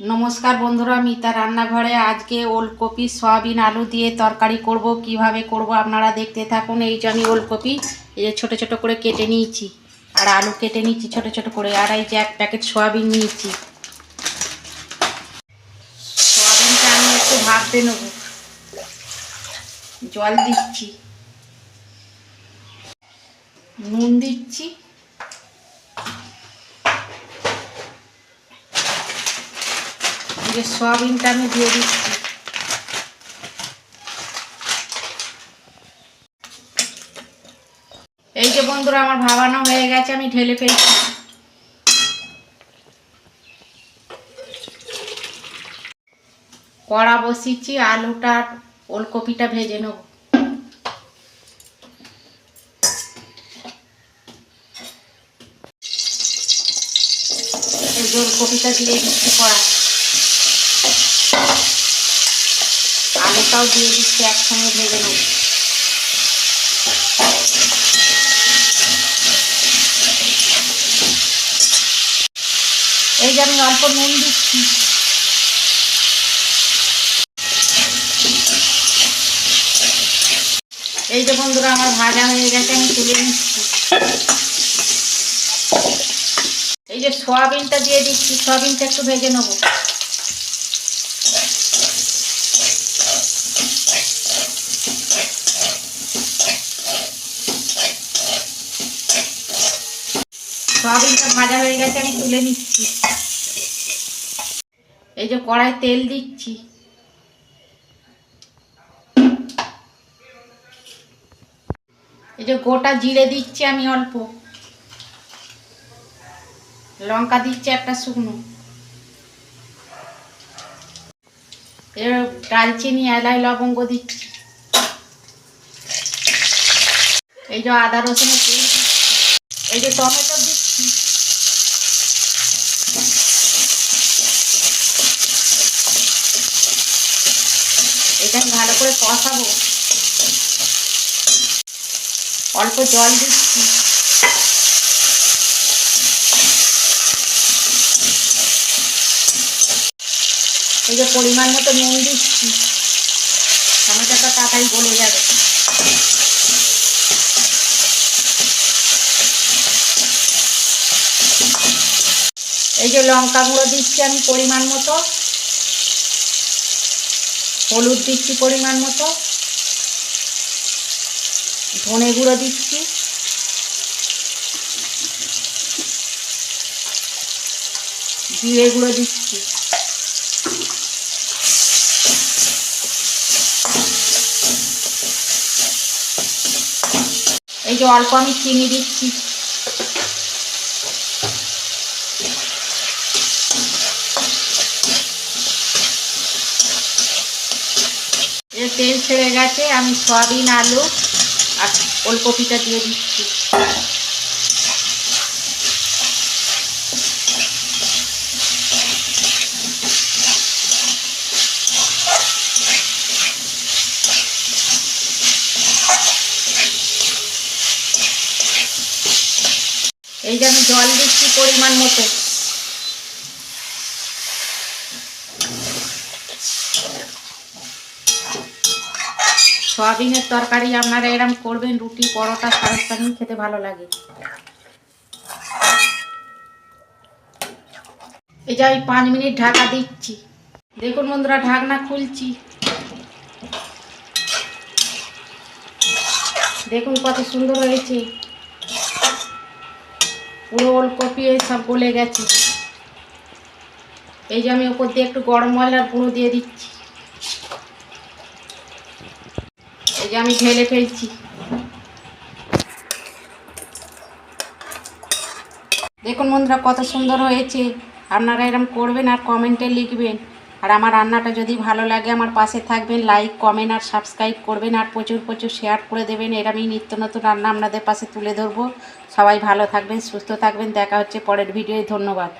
নমস্কার বন্ধুরা, মিতা রান্নাঘরে আজকে ওলকপি, সয়াবিন, আলু দিয়ে তরকারি করব। কীভাবে করব আপনারা দেখতে থাকুন। এই যে আমি ওলকপি, এই যে ছোটো ছোটো করে কেটে নিয়েছি। আর আলু কেটে নিয়েছি ছোটো ছোটো করে। আর এই যে এক প্যাকেট সয়াবিন নিয়েছি। সয়াবিনটা আমি একটু ভাবতে নেব। জল দিচ্ছি। নুন দিচ্ছি। যে সয়াবিনটা আমি দিয়ে দিচ্ছি। এই যে বন্ধুরা, আমার ভাবানো হয়ে গেছে, আমি ঢেলে ফেলছি। কড়া বসিয়েছি, আলুটা ওলকপিটা ভেজে নেব। এই ওলকপিটা দিয়ে দিচ্ছি কড়া আলুটাও দিয়ে দিচ্ছি, একসঙ্গে ভেজে নেব। এই যে আমি অল্প নুন দিচ্ছি। এই যে বন্ধুরা, আমার ভাজা হয়ে গেছে, আমি তুলে নিচ্ছি। এই যে সয়াবিনটা দিয়ে দিচ্ছি, সয়াবিনটা একটু ভেজে নেব। সয়াবিনটা ভাজা হয়ে গেছে, আমি তুলে নিচ্ছি। এই যে কড়াই তেল দিচ্ছি। এই যে গোটা জিরে দিচ্ছি আমি অল্প। লঙ্কা দিচ্ছি একটা শুকনো। এর ডালচিনি এলাই লবঙ্গ দিচ্ছি। এই যে আদা রসুনের তেল এই যে টমেটো দিচ্ছি এটা ভালো করে কষাবো। অল্প জল দিচ্ছি। এই যে পরিমাণ মতো নুন দিচ্ছি। টমেটোটা তাড়াতাড়ি গলে যাবে। এই যে লঙ্কা গুঁড়ো দিচ্ছি আমি পরিমাণ মতো। হলুদ দিচ্ছি পরিমাণ মতো। ধনে গুঁড়ো দিচ্ছি। জিরে গুঁড়ো দিচ্ছি। এই যে অল্প আমি চিনি দিচ্ছি। এর তেল ছেড়ে গেছে, আমি সয়াবিন, আলু আর ওলকপিটা দিয়ে দিচ্ছি। এই যে আমি জল দিচ্ছি পরিমাণ মতো। সয়াবিনের তরকারি আপনারা এরম করবেন, রুটি, পরোটা শাকের সঙ্গে খেতে ভালো লাগে। এই যে আমি পাঁচ মিনিট ঢাকা দিচ্ছি। দেখুন বন্ধুরা, ঢাকনা খুলছি। দেখুন কত সুন্দর হয়েছে। পুরো ওলকপি সব গলে গেছে। এই যে আমি ওপর দিয়ে একটু গরম মশলার গুঁড়ো দিয়ে দিচ্ছি। যে আমি ঢেলে ফেলছি। দেখুন বন্ধুরা, কত সুন্দর হয়েছে। আপনারা এরম করবেন আর কমেন্টে লিখবেন। আর আমার রান্নাটা যদি ভালো লাগে, আমার পাশে থাকবেন লাইক কমেন্ট আর সাবস্ক্রাইব করবেন। আর প্রচুর প্রচুর শেয়ার করে দেবেন। এরমই নিত্য নতুন রান্না আপনাদের পাশে তুলে ধরবো। সবাই ভালো থাকবেন, সুস্থ থাকবেন। দেখা হচ্ছে পরের ভিডিওয় ধন্যবাদ।